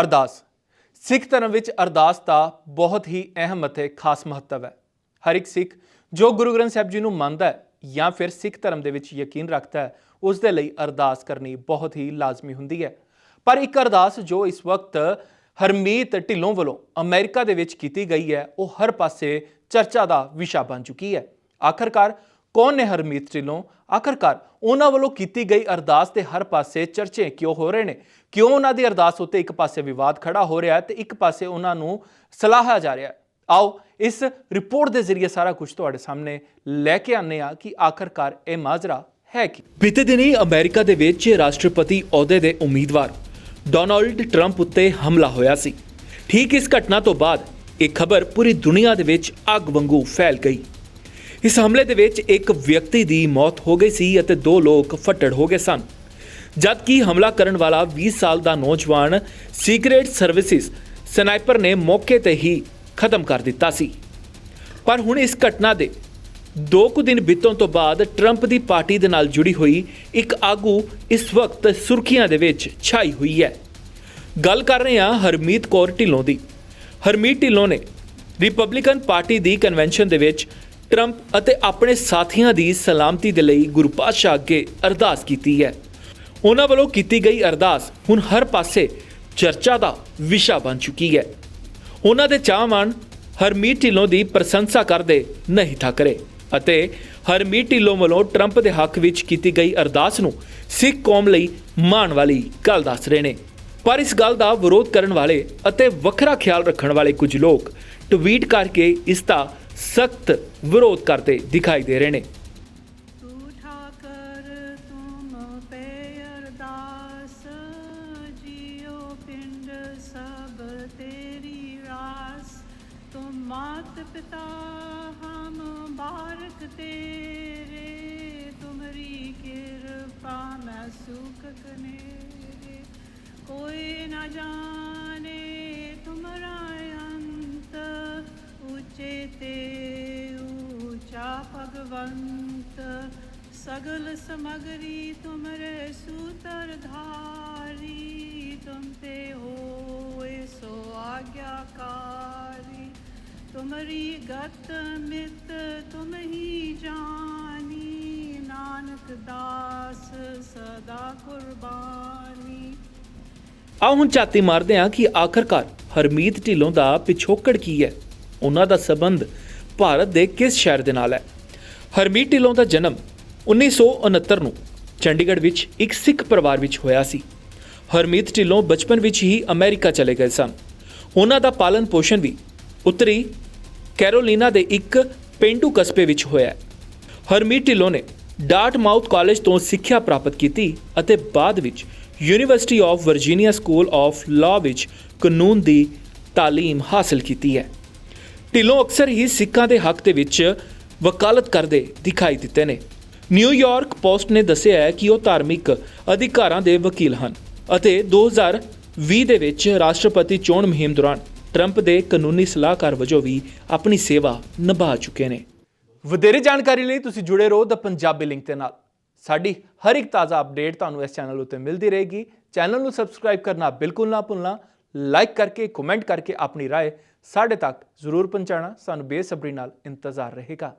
ਅਰਦਾਸ। ਸਿੱਖ ਧਰਮ ਵਿੱਚ ਅਰਦਾਸ ਦਾ ਬਹੁਤ ਹੀ ਅਹਿਮ ਅਤੇ ਖਾਸ ਮਹੱਤਵ ਹੈ। ਹਰ ਇੱਕ ਸਿੱਖ ਜੋ ਗੁਰੂ ਗ੍ਰੰਥ ਸਾਹਿਬ ਜੀ ਨੂੰ ਮੰਨਦਾ ਹੈ ਜਾਂ ਫਿਰ ਸਿੱਖ ਧਰਮ ਦੇ ਵਿੱਚ ਯਕੀਨ ਰੱਖਦਾ ਹੈ, ਉਸ ਦੇ ਲਈ ਅਰਦਾਸ ਕਰਨੀ ਬਹੁਤ ਹੀ ਲਾਜ਼ਮੀ ਹੁੰਦੀ ਹੈ। ਪਰ ਇੱਕ ਅਰਦਾਸ ਜੋ ਇਸ ਵਕਤ ਹਰਮੀਤ ਢਿੱਲੋਂ ਵੱਲੋਂ ਅਮਰੀਕਾ ਦੇ ਵਿੱਚ ਕੀਤੀ ਗਈ ਹੈ, ਉਹ ਹਰ ਪਾਸੇ ਚਰਚਾ ਦਾ ਵਿਸ਼ਾ ਬਣ ਚੁੱਕੀ ਹੈ। ਆਖਰਕਾਰ ਕੌਣ ਨੇ ਹਰਮੀਤ ਢਿੱਲੋਂ? ਆਖਰਕਾਰ ਉਹਨਾਂ ਵੱਲੋਂ ਕੀਤੀ ਗਈ ਅਰਦਾਸ ਦੇ ਹਰ ਪਾਸੇ ਚਰਚੇ ਕਿਉਂ ਹੋ ਰਹੇ ਨੇ? ਕਿਉਂ ਉਹਨਾਂ ਦੀ ਅਰਦਾਸ ਉੱਤੇ ਇੱਕ ਪਾਸੇ ਵਿਵਾਦ ਖੜਾ ਹੋ ਰਿਹਾ ਹੈ ਤੇ ਇੱਕ ਪਾਸੇ ਉਹਨਾਂ ਨੂੰ ਸਲਾਹਿਆ ਜਾ ਰਿਹਾ ਹੈ? ਆਓ ਇਸ ਰਿਪੋਰਟ ਦੇ ਜ਼ਰੀਏ ਸਾਰਾ ਕੁਝ ਤੁਹਾਡੇ ਸਾਹਮਣੇ ਲੈ ਕੇ ਆਨੇ ਆ ਕਿ ਆਖਰਕਾਰ ਇਹ ਮਾਜਰਾ ਹੈ ਕੀ? ਬੀਤੇ ਦਿਨੀ ਅਮਰੀਕਾ ਦੇ ਵਿੱਚ ਰਾਸ਼ਟਰਪਤੀ ਅਹੁਦੇ ਦੇ ਉਮੀਦਵਾਰ ਡੋਨਾਲਡ ਟਰੰਪ ਉੱਤੇ ਹਮਲਾ ਹੋਇਆ ਸੀ। ਠੀਕ ਇਸ ਘਟਨਾ ਤੋਂ ਬਾਅਦ ਇਹ ਖਬਰ ਪੂਰੀ ਦੁਨੀਆ ਦੇ ਵਿੱਚ ਅੱਗ ਵਾਂਗੂ ਫੈਲ ਗਈ। ਇਸ ਹਮਲੇ ਦੇ ਵਿੱਚ ਇੱਕ ਵਿਅਕਤੀ ਦੀ ਮੌਤ ਹੋ ਗਈ ਸੀ ਅਤੇ ਦੋ ਲੋਕ ਫੱਟੜ ਹੋ ਗਏ ਸਨ। ਜਦਕਿ ਹਮਲਾ ਕਰਨ ਵਾਲਾ 20 ਸਾਲ ਦਾ ਨੌਜਵਾਨ ਸੀਕ੍ਰੀਟ ਸਰਵਿਸਿਜ਼ ਸਨਾਈਪਰ ਨੇ ਮੌਕੇ ਤੇ ਹੀ ਖਤਮ ਕਰ ਦਿੱਤਾ ਸੀ। ਪਰ ਹੁਣ ਇਸ ਘਟਨਾ ਦੇ ਦੋ ਕੁ ਦਿਨ ਬੀਤਣ ਤੋਂ ਬਾਅਦ ਟਰੰਪ ਦੀ ਪਾਰਟੀ ਦੇ ਨਾਲ ਜੁੜੀ ਹੋਈ ਇੱਕ ਆਗੂ ਇਸ ਵਕਤ ਸੁਰਖੀਆਂ ਦੇ ਵਿੱਚ ਛਾਈ ਹੋਈ ਹੈ। ਗੱਲ ਕਰ ਰਹੇ ਹਾਂ ਹਰਮੀਤ ਕੌਰ ਢਿੱਲੋਂ ਦੀ। ਹਰਮੀਤ ਢਿੱਲੋਂ ਨੇ ਰਿਪਬਲਿਕਨ ਪਾਰਟੀ ਦੀ ਕਨਵੈਨਸ਼ਨ ਦੇ ਵਿੱਚ ਟਰੰਪ ਅਤੇ ਆਪਣੇ ਸਾਥੀਆਂ ਦੀ ਸਲਾਮਤੀ ਦੇ ਲਈ ਗੁਰੂ ਪਾਤਸ਼ਾਹ ਅੱਗੇ ਅਰਦਾਸ ਕੀਤੀ ਹੈ। ਉਹਨਾਂ ਵੱਲੋਂ ਕੀਤੀ ਗਈ ਅਰਦਾਸ ਹੁਣ ਹਰ ਪਾਸੇ ਚਰਚਾ ਦਾ ਵਿਸ਼ਾ ਬਣ ਚੁੱਕੀ ਹੈ। ਉਹਨਾਂ ਦੇ ਚਾਹਵਾਨ ਹਰਮੀਤ ਢਿੱਲੋਂ ਦੀ ਪ੍ਰਸ਼ੰਸਾ ਕਰਦੇ ਨਹੀਂ ਥੱਕ ਰਹੇ ਅਤੇ ਹਰਮੀਤ ਢਿੱਲੋਂ ਵੱਲੋਂ ਟਰੰਪ ਦੇ ਹੱਕ ਵਿੱਚ ਕੀਤੀ ਗਈ ਅਰਦਾਸ ਨੂੰ ਸਿੱਖ ਕੌਮ ਲਈ ਮਾਣ ਵਾਲੀ ਗੱਲ ਦੱਸ ਰਹੇ ਨੇ। ਪਰ ਇਸ ਗੱਲ ਦਾ ਵਿਰੋਧ ਕਰਨ ਵਾਲੇ ਅਤੇ ਵੱਖਰਾ ਖਿਆਲ ਰੱਖਣ ਵਾਲੇ ਕੁਝ ਲੋਕ ਟਵੀਟ ਕਰਕੇ ਇਸ ਦਾ ਸਖਤ ਵਿਰੋਧ ਕਰਦੇ ਦਿਖਾਈ ਦੇ ਰਹੇ ਨੇ। ਤੂੰ ਠਾਕਰ ਤੁਮ ਪੇ ਅਰਦਾਸ ਜੀਓ ਪਿੰਡ ਸਭ ਤੇਰੀ ਰਾਸ ਤੁਮ ਮਾਤ ਪਿਤਾ ਹਮ ਬਾਰਕ ਤੇਰੇ ਤੁਮਰੀ ਭਗਵੰਤ ਸਗਲ ਸਮਗਰੀ ਤੁਮਰੇ ਸੂਤਰ ਧਾਰੀ ਤੁਮ ਤੇ ਹੋਏ ਸੋ ਆਗਿਆਕਾਰੀ ਤੁਮਰੀ ਗਤ ਮਿਤ ਤੁਮ ਹੀ ਜਾਨੀ ਨਾਨਕ ਦਾਸ ਸਦਾ ਕੁਰਬਾਨੀ ਆਓ ਹੁਣ ਝਾਤੀ ਮਾਰਦੇ ਹਾਂ ਕਿ ਆਖਰਕਾਰ ਹਰਮੀਤ ਢਿੱਲੋਂ ਦਾ ਪਿਛੋਕੜ ਕੀ ਹੈ ਉਹਨਾਂ ਦਾ ਸਬੰਧ ਭਾਰਤ ਦੇ ਕਿਸ ਸ਼ਹਿਰ ਦੇ ਨਾਲ ਹੈ ਹਰਮੀਤ ਢਿੱਲੋਂ ਦਾ ਜਨਮ 1969 ਨੂੰ ਚੰਡੀਗੜ੍ਹ ਵਿੱਚ ਇੱਕ ਸਿੱਖ ਪਰਿਵਾਰ ਵਿੱਚ ਹੋਇਆ ਸੀ। ਹਰਮੀਤ ਢਿੱਲੋਂ ਬਚਪਨ ਵਿੱਚ ਹੀ ਅਮਰੀਕਾ ਚਲੇ ਗਏ ਸਨ। ਉਹਨਾਂ ਦਾ ਪਾਲਣ ਪੋਸ਼ਣ ਵੀ ਉੱਤਰੀ ਕੈਰੋਲੀਨਾ ਦੇ ਇੱਕ ਪੇਂਡੂ ਕਸਬੇ ਵਿੱਚ ਹੋਇਆ ਹਰਮੀਤ ਢਿੱਲੋਂ ਨੇ ਡਾਰਟਮਾਊਥ ਕਾਲਜ ਤੋਂ ਸਿੱਖਿਆ ਪ੍ਰਾਪਤ ਕੀਤੀ ਅਤੇ ਬਾਅਦ ਵਿੱਚ university of Virginia school of law ਵਿੱਚ ਕਾਨੂੰਨ ਦੀ ਤਾਲੀਮ ਹਾਸਲ ਕੀਤੀ ਹੈ। ਢਿੱਲੋਂ ਅਕਸਰ ਹੀ ਸਿੱਖਾਂ ਦੇ ਹੱਕ ਦੇ ਵਿੱਚ ਵਕਾਲਤ ਕਰਦੇ ਦਿਖਾਈ ਦਿੱਤੇ ਨੇ ਨਿਊਯਾਰਕ ਪੋਸਟ ਨੇ ਦੱਸਿਆ ਹੈ ਕਿ ਉਹ ਧਾਰਮਿਕ ਅਧਿਕਾਰਾਂ ਦੇ ਵਕੀਲ ਹਨ ਅਤੇ 2020 ਦੇ ਵਿੱਚ ਰਾਸ਼ਟਰਪਤੀ ਚੋਣ ਮੁਹਿੰਮ ਦੌਰਾਨ ਟਰੰਪ ਦੇ ਕਾਨੂੰਨੀ ਸਲਾਹਕਾਰ ਵਜੋਂ ਵੀ ਆਪਣੀ ਸੇਵਾ ਨਿਭਾ ਚੁੱਕੇ ਨੇ ਵਧੇਰੇ ਜਾਣਕਾਰੀ ਲਈ ਤੁਸੀਂ ਜੁੜੇ ਰਹੋ ਦ ਪੰਜਾਬੀ ਲਿੰਕ ਦੇ ਨਾਲ ਸਾਡੀ ਹਰ ਇੱਕ ਤਾਜ਼ਾ ਅਪਡੇਟ ਤੁਹਾਨੂੰ ਇਸ ਚੈਨਲ ਉੱਤੇ ਮਿਲਦੀ ਰਹੇਗੀ ਚੈਨਲ ਨੂੰ ਸਬਸਕ੍ਰਾਈਬ ਕਰਨਾ ਬਿਲਕੁਲ ਨਾ ਭੁੱਲਣਾ ਲਾਈਕ ਕਰਕੇ ਕਮੈਂਟ ਕਰਕੇ ਆਪਣੀ رائے ਸਾਡੇ ਤੱਕ ਜ਼ਰੂਰ ਪਹੁੰਚਾਉਣਾ ਸਾਨੂੰ ਬੇਸਬਰੀ ਨਾਲ ਇੰਤਜ਼ਾਰ ਰਹੇਗਾ